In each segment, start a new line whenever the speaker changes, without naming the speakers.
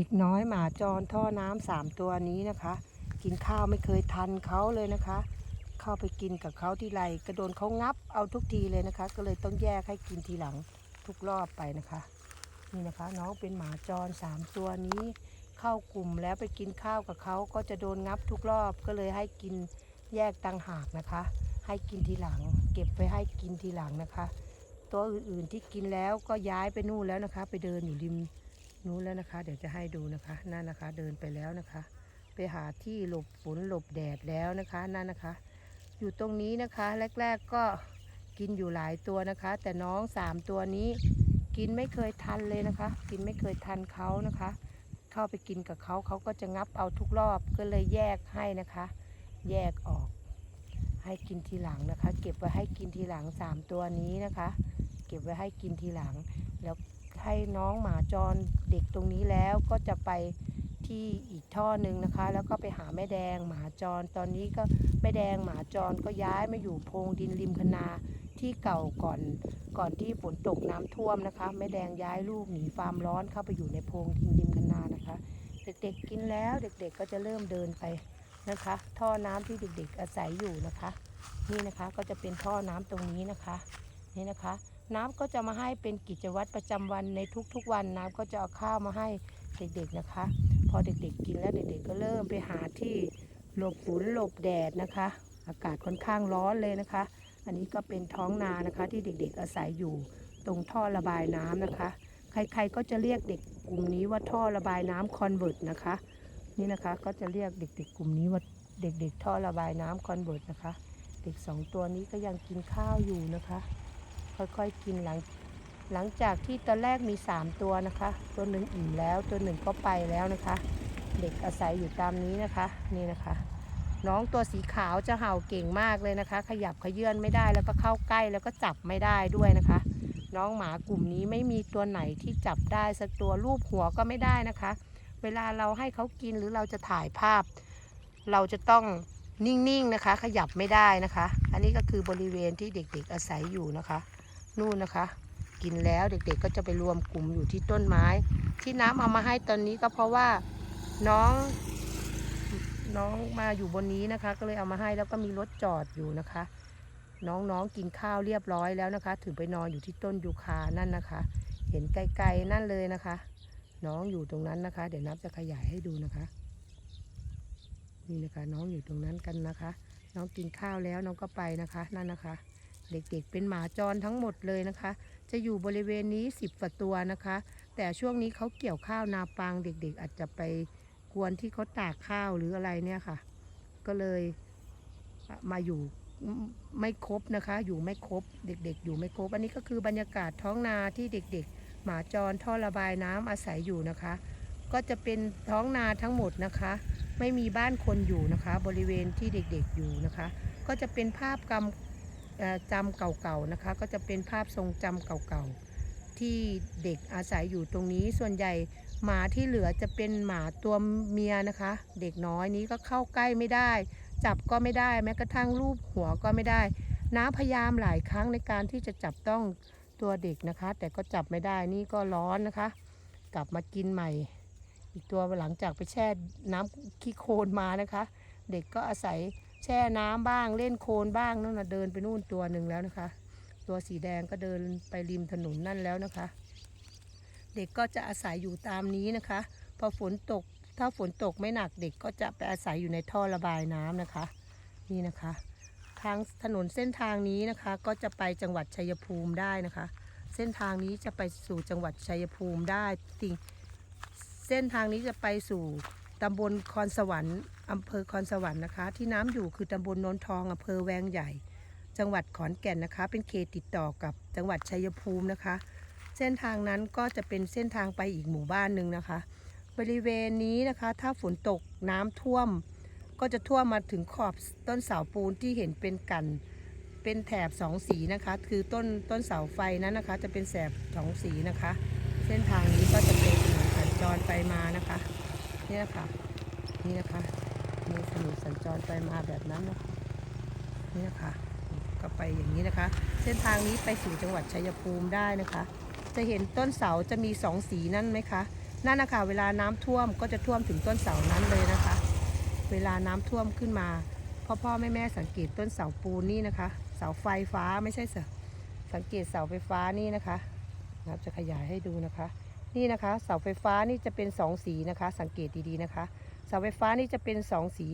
เด็กน้อยหมาจรท่อน้ำสามตัวนี้นะคะ กินข้าวไม่เคยทันเขาเลยนะคะ เข้าไปกินกับเขาที่ไรกระโดนเขางับเอาทุกทีเลยนะคะ ก็เลยต้องแยกให้กินทีหลังทุกรอบไปนะคะ นี่นะคะ น้องเป็นหมาจรสามตัวนี้ เข้ากลุ่มแล้วไปกินข้าวกับเขาก็จะโดนงับทุกรอบก็เลยให้กินแยกตังหากนะคะ ให้กินทีหลัง เก็บไว้ให้กินทีหลังนะคะ ตัวอื่นๆที่กินแล้วก็ย้ายไปนู่นแล้วนะคะ ไปเดินอยู่ริม นู้นแล้วนะคะ เดี๋ยวจะให้ดูนะคะนั่นนะคะ เดินไปแล้วนะคะ ไปหาที่หลบฝนหลบแดดแล้วนะคะนั่นนะคะ อยู่ตรงนี้นะคะ แรก ๆก็กินอยู่หลายตัวนะคะ แต่น้องสามตัวนี้กินไม่เคยทันเลยนะคะ กินไม่เคยทันเขานะคะ เข้าไปกินกับเขาเขาก็จะงับเอาทุกรอบก็เลยแยกให้นะคะ แยกออก ให้กินทีหลังนะคะ เก็บไว้ให้กินทีหลังสามตัวนี้นะคะ เก็บไว้ให้กินทีหลังแล้ว ให้น้องหมาจรเด็กตรงนี้แล้วก็จะไปที่อีกท่อหนึ่งนะคะ แล้วก็ไปหาแม่แดงหมาจร ตอนนี้ก็แม่แดงหมาจรก็ย้ายมาอยู่โพงดินริมคณาที่เก่าก่อนก่อนที่ฝนตกน้ำท่วมนะคะแม่แดงย้ายลูกหนีความร้อนเข้าไปอยู่ในโพงดินริมคณานะคะ เด็กๆกินแล้วเด็กๆก็จะเริ่มเดินไปนะคะ ท่อน้ำที่เด็กๆอาศัยอยู่นะคะ นี่นะคะก็จะเป็นท่อน้ำตรงนี้นะคะ นี่นะคะ น้ำก็จะมาให้เป็นกิจวัตรประจำวันในทุกๆวันน้ำก็จะเอาข้าวมาให้เด็กๆนะคะ พอเด็กๆกินแล้วเด็กๆก็เริ่มไปหาที่หลบฝนหลบแดดนะคะ อากาศค่อนข้างร้อนเลยนะคะ อันนี้ก็เป็นท้องนานะคะที่เด็กๆอาศัยอยู่ตรงท่อระบายน้ำนะคะ ใครๆก็จะเรียกเด็กกลุ่มนี้ว่าท่อระบายน้ำคอนเวิร์ตนะคะ นี่นะคะก็จะเรียกเด็กๆกลุ่มนี้ว่าเด็กๆท่อระบายน้ำคอนเวิร์ตนะคะ เด็กสองตัวนี้ก็ยังกินข้าวอยู่นะคะ ค่อยๆกินหลังหลังจากที่ตอนแรกมี 3 ตัวนะคะ ตัวหนึ่งอิ่มแล้ว ตัวหนึ่งก็ไปแล้วนะคะ เด็กอาศัยอยู่ตามนี้นะคะ นี่นะคะ น้องตัวสีขาวจะเห่าเก่งมากเลยนะคะ ขยับขยื่นไม่ได้แล้วก็เข้าใกล้แล้วก็จับไม่ได้ด้วยนะคะ น้องหมากลุ่มนี้ไม่มีตัวไหนที่จับได้สักตัวรูปหัวก็ไม่ได้นะคะ เวลาเราให้เขากินหรือเราจะถ่ายภาพ เราจะต้องนิ่งๆนะคะ ขยับไม่ได้นะคะ อันนี้ก็คือบริเวณที่เด็กๆอาศัยอยู่นะคะ นู่นนะคะ กินแล้วเด็กๆก็จะไปรวมกลุ่มอยู่ที่ต้นไม้ ที่น้ำเอามาให้ตอนนี้ก็เพราะว่าน้องน้องมาอยู่บนนี้นะคะ ก็เลยเอามาให้แล้วก็มีรถจอดอยู่นะคะ น้องๆกินข้าวเรียบร้อยแล้วนะคะ ถึงไปนอนอยู่ที่ต้นยูคานั่นนะคะ เห็นไกลๆนั่นเลยนะคะ น้องอยู่ตรงนั้นนะคะ เดี๋ยวนับจะขยายให้ดูนะคะนี่นะคะ น้องอยู่ตรงนั้นกันนะคะ น้องกินข้าวแล้วน้องก็ไปนะคะ นั่นนะคะ เด็กๆเป็นหมาจรทั้งหมดเลยนะคะ จะอยู่บริเวณนี้สิบกว่าตัวนะคะ แต่ช่วงนี้เขาเกี่ยวข้าวนาปังเด็กๆ อาจจะไปกวนที่เขาตากข้าวหรืออะไรเนี่ยค่ะ ก็เลยมาอยู่ไม่ครบนะคะ อยู่ไม่ครบเด็ก ๆ อยู่ไม่ครบอันนี้ก็คือบรรยากาศท้องนาที่เด็ก ๆ หมาจรท่อระบายน้ำอาศัยอยู่นะคะ ก็จะเป็นท้องนาทั้งหมดนะคะ ไม่มีบ้านคนอยู่นะคะ บริเวณที่เด็ก ๆ อยู่นะคะ ก็จะเป็นภาพกำเอ่อ จำเก่าๆนะคะ ก็จะเป็นภาพทรงจำเก่าๆ ที่เด็กอาศัยอยู่ตรงนี้ส่วนใหญ่หมาที่เหลือจะเป็นหมาตัวเมียนะคะ เด็กน้อยนี้ก็เข้าใกล้ไม่ได้ จับก็ไม่ได้ แม้กระทั่งรูปหัวก็ไม่ได้ น้าพยายามหลายครั้งในการที่จะจับต้องตัวเด็กนะคะ แต่ก็จับไม่ได้นี่ก็ร้อนนะคะ กลับมากินใหม่ อีกตัวหลังจากไปแช่น้ำขี้โคลนมานะคะ เด็กก็อาศัย แช่น้ำบ้างเล่นโคลนบ้างนั่นนะเดินไปนู่นตัวหนึ่งแล้วนะคะ ตัวสีแดงก็เดินไปริมถนนนั่นแล้วนะคะ เด็กก็จะอาศัยอยู่ตามนี้นะคะพอฝนตกถ้าฝนตกไม่หนักเด็กก็จะไปอาศัยอยู่ในท่อระบายน้ำนะคะ นี่นะคะทางถนนเส้นทางนี้นะคะก็จะไปจังหวัดชัยภูมิได้นะคะ เส้นทางนี้จะไปสู่จังหวัดชัยภูมิได้สิ่งเส้นทางนี้จะไปสู่ ตำบลคอนสวรรค์อำเภอคอนสวรรค์นะคะ ที่น้ำอยู่คือตำบลโนนทองอำเภอแวงใหญ่ จังหวัดขอนแก่นนะคะ เป็นเขตติดต่อกับจังหวัดชัยภูมินะคะ เส้นทางนั้นก็จะเป็นเส้นทางไปอีกหมู่บ้านหนึ่งนะคะ บริเวณนี้นะคะ ถ้าฝนตกน้ำท่วม ก็จะท่วมมาถึงขอบต้นเสาปูนที่เห็นเป็นกัน เป็นแถบสองสีนะคะ คือต้นต้นเสาไฟนั้นนะคะ จะเป็นแสบสองสีนะคะ เส้นทางนี้ก็จะเป็นถนนสัญจรไปมานะคะ นี่นะคะนี่นะคะมีถนนสัญจรไปมาแบบนั้นนะคะนี่นะคะก็ไปอย่างนี้นะคะ เส้นทางนี้ไปสู่จังหวัดชัยภูมิได้นะคะ จะเห็นต้นเสาจะมีสองสีนั่นไหมคะนั่นนะคะเวลาน้ำท่วมก็จะท่วมถึงต้นเสานั้นเลยนะคะ เวลาน้ำท่วมขึ้นมาพ่อพ่อแม่แม่สังเกตต้นเสาปูนนี่นะคะ เสาไฟฟ้าไม่ใช่เสาสังเกตเสาไฟฟ้านี่นะคะนะครับจะขยายให้ดูนะคะ นี่นะคะเสาไฟฟ้านี่จะเป็นสองสีนะคะ สังเกตดีๆนะคะ เสาไฟฟ้านี่จะเป็นสองสี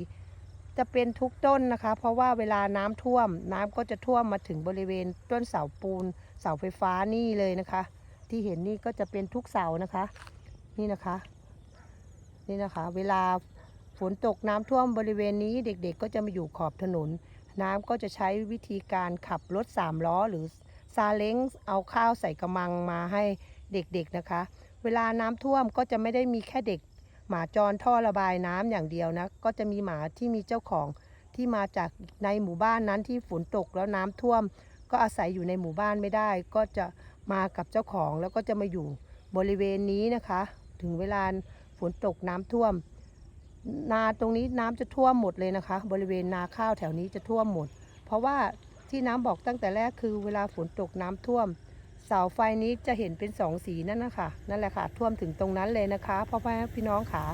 จะเป็นทุกต้นนะคะ เพราะว่าเวลาน้ำท่วม น้ำก็จะท่วมมาถึงบริเวณต้นเสาปูน เสาไฟฟ้านี่เลยนะคะ ที่เห็นนี่ก็จะเป็นทุกเสานะคะ นี่นะคะ นี่นะคะ เวลาฝนตกน้ำท่วมบริเวณนี้เด็กๆ ก็จะมาอยู่ขอบถนน น้ำก็จะใช้วิธีการขับรถสามล้อหรือซาเล้งเอาข้าวใส่กระมังมาให้เด็กๆนะคะ เวลาน้ำท่วมก็จะไม่ได้มีแค่เด็ก หมาจรท่อระบายน้ำอย่างเดียวนะ ก็จะมีหมาที่มีเจ้าของที่มาจากในหมู่บ้านนั้นที่ฝนตกแล้วน้ำท่วม ก็อาศัยอยู่ในหมู่บ้านไม่ได้ ก็จะมากับเจ้าของแล้วก็จะมาอยู่บริเวณนี้นะคะ ถึงเวลาฝนตกน้ำท่วม นาตรงนี้น้ำจะท่วมหมดเลยนะคะ บริเวณนาข้าวแถวนี้จะท่วมหมด เพราะว่าที่น้ำบอกตั้งแต่แรกคือเวลาฝนตกน้ำท่วม เสาไฟนี้จะเห็นเป็นสองสีนั่นนะคะนั่นแหละค่ะท่วมถึงตรงนั้นเลยนะคะพ่อแม่พี่น้องค่ะ